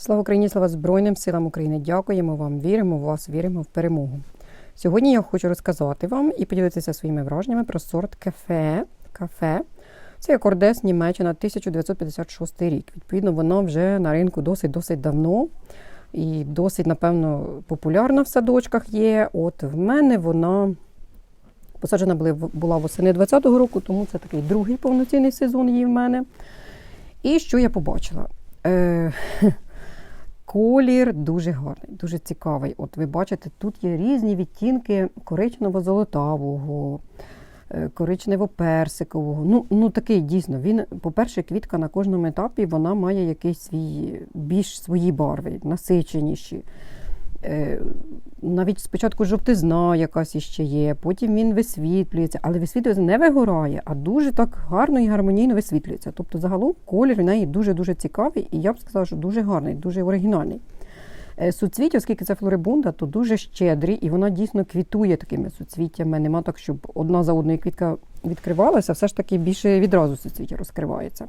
Слава Україні, слава Збройним силам України. Дякуємо вам, віримо в вас, віримо в перемогу. Сьогодні я хочу розказати вам і поділитися своїми враженнями про сорт кафе. кафе. Це кордес Німеччина 1956 рік. Відповідно, вона вже на ринку досить-досить давно і досить, напевно, популярна в садочках є. От в мене вона посаджена була восени 20-го року, тому це такий другий повноцінний сезон її в мене. І що я побачила? Е, Колір дуже гарний, дуже цікавий. От ви бачите, тут є різні відтінки коричнево-золотавого, е, коричнево-персикового. Ну, ну такий дійсно. Він, по-перше, квітка на кожному етапі вона має якийсь свій більш свої барви, насиченіші. Е, Навіть спочатку жовтизна якась іще є, потім він висвітлюється, але висвітлюється не вигорає, а дуже так гарно і гармонійно висвітлюється. Тобто, загалом колір в неї дуже-дуже цікавий, і я б сказала, що дуже гарний, дуже оригінальний. Е, Суцвіття, оскільки це флорибунда, то дуже щедрі, і вона дійсно квітує такими суцвіттями. Нема так, щоб одна за одною квітка відкривалася, все ж таки більше відразу суцвіття розкривається.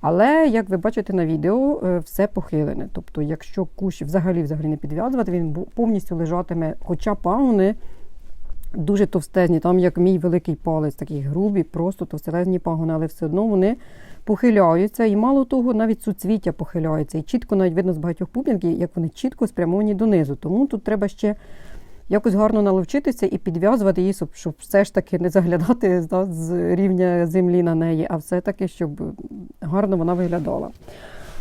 Але, як ви бачите на відео, е, все похилене. Тобто, якщо кущ взагалі взагалі не підв'язувати, він повністю лежатиме, хоча пагони дуже товстезні, там як мій великий палець, такі грубі, просто товстелезні пагони, але все одно вони похиляються. І мало того, навіть суцвіття похиляються. І чітко навіть видно з багатьох пуп'янків, як вони чітко спрямовані донизу. Тому тут треба ще якось гарно наловчитися і підв'язувати її, щоб, все ж таки не заглядати да, з рівня землі на неї, а все-таки, щоб гарно вона виглядала.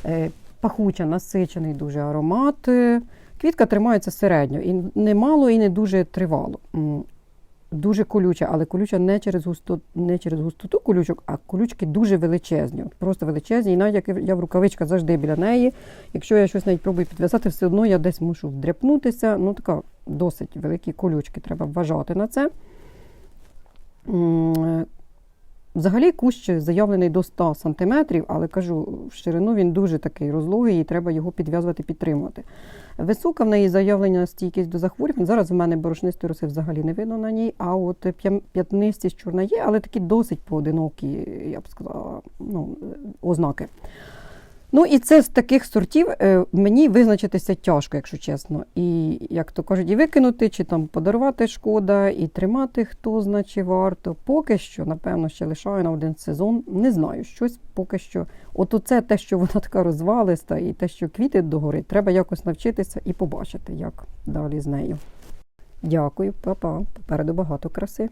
Е, Пахуча, насичений дуже аромат. Е, Квітка тримається середньо, і не мало, і не дуже тривало. Дуже колюча, але колюча не через густоту, не через густоту колючок, а колючки дуже величезні. Просто величезні. І навіть як я в рукавичках завжди біля неї. Якщо я щось навіть пробую підв'язати, все одно я десь мушу вдряпнутися. Ну, така досить великі колючки, треба вважати на це. Взагалі кущ заявлений до 100 см, але кажу, в ширину він дуже такий розлогий і треба його підв'язувати, підтримувати. Висока в неї заявлена стійкість до захворювань. Зараз в мене борошнистої роси взагалі не видно на ній, а от п'ятнистість чорна є, але такі досить поодинокі, я б сказала, ну, ознаки. Ну і це з таких сортів е, мені визначитися тяжко, якщо чесно. І, як то кажуть, і викинути, чи там подарувати шкода, і тримати хто значить варто. Поки що, напевно, ще лишаю на один сезон. Не знаю, щось поки що. От оце те, що вона така розвалиста, і те, що квіти догори, треба якось навчитися і побачити, як далі з нею. Дякую, па-па. Попереду багато краси.